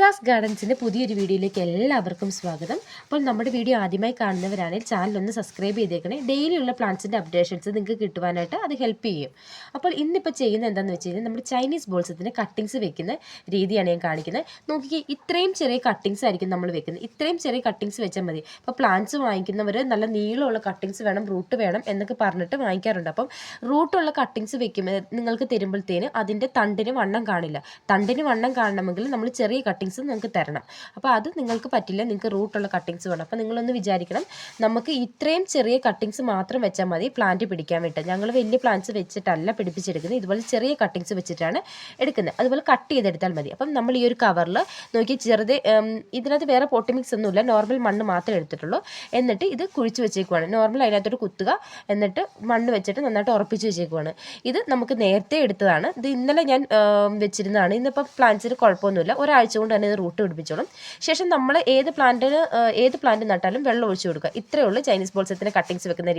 Liza's ഗാർഡൻസിന്റെ പുതിയൊരു വീഡിയോയിലേക്ക് എല്ലാവർക്കും സ്വാഗതം. അപ്പോൾ നമ്മുടെ വീഡിയോ ആദ്യമായി കാണുന്നവരാണെങ്കിൽ ചാനൽ ഒന്ന് സബ്സ്ക്രൈബ് ചെയ്തേക്കണേ. ഡെയിലിയുള്ള പ്ലാന്റ്സിന്റെ അപ്ഡേഷൻസ് നിങ്ങൾക്ക് കിട്ടുവാനായിട്ട് അത് ഹെൽപ്പ് ചെയ്യും. അപ്പോൾ ഇന്നിപ്പോൾ ചെയ്യുന്ന എന്താണെന്ന് വെച്ച് കഴിഞ്ഞാൽ നമ്മൾ ചൈനീസ് ബോൾസത്തിന് കട്ടിങ്സ് വെക്കുന്ന രീതിയാണ് ഞാൻ കാണിക്കുന്നത്. നോക്കിക്കേ ഇത്രയും ചെറിയ കട്ടിങ്സ് ആയിരിക്കും നമ്മൾ വെക്കുന്നത്. ഇത്രയും ചെറിയ കട്ടിങ്സ് വെച്ചാൽ മതി. അപ്പോൾ പ്ലാന്റ്സ് വാങ്ങിക്കുന്നവർ നല്ല നീളമുള്ള കട്ടിങ്സ് വേണം റൂട്ട് വേണം എന്നൊക്കെ പറഞ്ഞിട്ട് വാങ്ങിക്കാറുണ്ട്. അപ്പം റൂട്ടുള്ള കട്ടിങ്സ് വെക്കുമ്പോൾ നിങ്ങൾക്ക് തരുമ്പോഴത്തേന് അതിന്റെ തണ്ടിന് വണ്ണം കാണില്ല. തണ്ടിന് വണ്ണം കാണണമെങ്കിൽ നമ്മൾ ചെറിയ കട്ടിങ്സ് നിങ്ങൾക്ക് തരണം. അപ്പോൾ അത് നിങ്ങൾക്ക് പറ്റില്ല നിങ്ങൾക്ക് റൂട്ടുള്ള കട്ടിങ്സ് വേണം. അപ്പോൾ നിങ്ങളൊന്ന് വിചാരിക്കണം നമുക്ക് ഇത്രയും ചെറിയ കട്ടിങ്സ് മാത്രം വെച്ചാൽ മതി പ്ലാന്റ് പിടിക്കാൻ വേണ്ടി ഞങ്ങൾ വലിയ പ്ലാന്റ്സ് വെച്ചിട്ടല്ല പിടിപ്പിച്ചെടുക്കുന്നത്. ഇതുപോലെ ചെറിയ കട്ടിങ്സ് വെച്ചിട്ടാണ് എടുക്കുന്നത്. അതുപോലെ കട്ട് ചെയ്തെടുത്താൽ മതി. അപ്പം നമ്മൾ ഈ ഒരു കവറിൽ നോക്കി ചെറുത് ഇതിനകത്ത് വേറെ പോട്ടിമിക്സ് ഒന്നുമില്ല നോർമൽ മണ്ണ് മാത്രമേ എടുത്തിട്ടുള്ളൂ. എന്നിട്ട് ഇത് കുഴിച്ച് വെച്ചേക്കുവാണ്. നോർമൽ അതിനകത്തോട്ട് കുത്തുക. എന്നിട്ട് മണ്ണ് വെച്ചിട്ട് നന്നായിട്ട് ഉറപ്പിച്ച് വെച്ചേക്കുവാണ്. ഇത് നമുക്ക് നേരത്തെ എടുത്തതാണ്. ഇത് ഇന്നലെ ഞാൻ വെച്ചിരുന്നതാണ്. ഇന്നിപ്പോൾ പ്ലാന്റ്സിന് കുഴപ്പമൊന്നുമില്ല. ഒരാഴ്ച കൊണ്ട് തന്നെ ഇത് റൂട്ട് പിടിപ്പിച്ചോളും. ശേഷം നമ്മൾ ഏത് പ്ലാന്റിന് ഏത് പ്ലാന്റ് നട്ടാലും വെള്ളം ഒഴിച്ചു കൊടുക്കുക. ഇത്രയേ ഉള്ളൂ ചൈനീസ് ബോൾസത്തിന് കട്ടിങ്സ് വെക്കുന്ന രീതി.